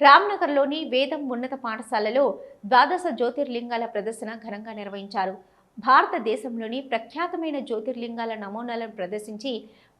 రామ్నగర్లోని వేదం ఉన్నత పాఠశాలలో ద్వాదశ జ్యోతిర్లింగాల ప్రదర్శన ఘనంగా నిర్వహించారు. భారతదేశంలోని ప్రఖ్యాతమైన జ్యోతిర్లింగాల నమూనాలను ప్రదర్శించి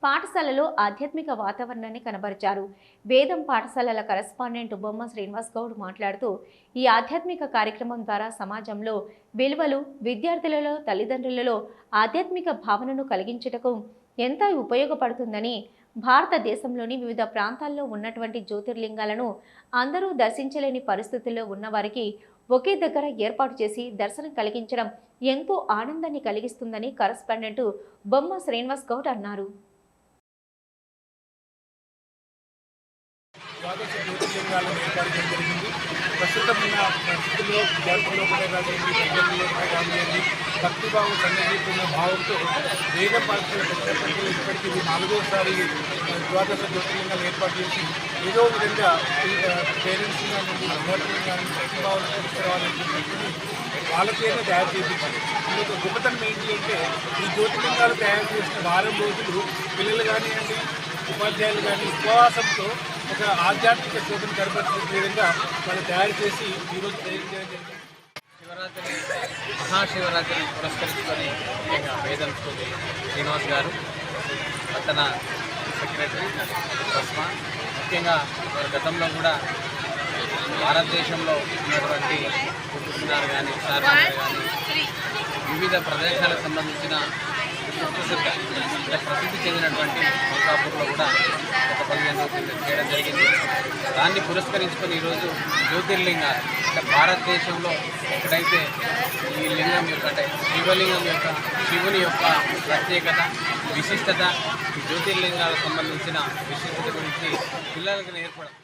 పాఠశాలలో ఆధ్యాత్మిక వాతావరణాన్ని కనబరిచారు. వేదం పాఠశాలల కరస్పాండెంట్ బొమ్మ శ్రీనివాస్ గౌడ్ మాట్లాడుతూ ఈ ఆధ్యాత్మిక కార్యక్రమం ద్వారా సమాజంలో విలువలు విద్యార్థులలో తల్లిదండ్రులలో ఆధ్యాత్మిక భావనను కలిగించుటకు ఎంత ఉపయోగపడుతుందని భారతదేశంలోని వివిధ ప్రాంతాల్లో ఉన్నటువంటి జ్యోతిర్లింగాలను అందరూ దర్శించలేని పరిస్థితుల్లో ఉన్నవారికి ఒకే దగ్గర ఏర్పాటు చేసి దర్శనం కలిగించడం ఎంతో ఆనందాన్ని కలిగిస్తుందని కరస్పాండెంట్ బొమ్మ శ్రీనివాస్ గౌడ్ అన్నారు. ద్వాదశ ఏర్పాటు చేయడం జరిగింది ప్రస్తుతం ఉన్న పరిస్థితుల్లో విద్యార్థుల్లో కూడా కానివ్వండి ప్రజల్లో కూడా కానివ్వండి భక్తిభావం సన్నిహితున్న భావంతో వేద పాఠశాల ఇప్పటికీ నాలుగోసారి ద్వాదశ జ్యోతిలింగాలు ఏర్పాటు చేసి ఏదో విధంగా పేరెంట్స్ కానీ విద్యార్థులు కానీ భక్తిభావాలు తీసుకురావాలని చెప్పి వాళ్ళకైనా తయారు చేయించారు ఇంకొక గొప్పతనం ఏంటి అంటే ఈ జ్యోతిలింగాలు తయారు చేసిన వారం రోజులు పిల్లలు కానివ్వండి ఉపాధ్యాయులు కానీ ఉపవాసంతో ఒక ఆధ్యాత్మిక శోధన కనపరిచే విధంగా వాళ్ళు తయారు చేసి ఈరోజు తయారు చేయడం జరిగింది. శివరాత్రి మహాశివరాత్రిని పురస్కరించుకొని ముఖ్యంగా వేదం స్కూల్ శ్రీనివాస్ గారు అతన సెక్రటరీ భస్మ ముఖ్యంగా వారు గతంలో కూడా భారతదేశంలో ఉన్నటువంటి కుటుంబాలు కానీ సార్ కానీ వివిధ ప్రదేశాలకు సంబంధించిన ప్రసిద్ధ ప్రసిద్ధి చెందినటువంటి మల్కాపూర్లో కూడా ఒక చేయడం జరిగింది దాన్ని పురస్కరించుకొని ఈరోజు జ్యోతిర్లింగాలు అంటే భారతదేశంలో ఎక్కడైతే ఈ లింగం యొక్క అంటే శివలింగం యొక్క శివుని యొక్క ప్రత్యేకత విశిష్టత జ్యోతిర్లింగాలకు సంబంధించిన విశిష్టత గురించి పిల్లలకు నేర్పడం.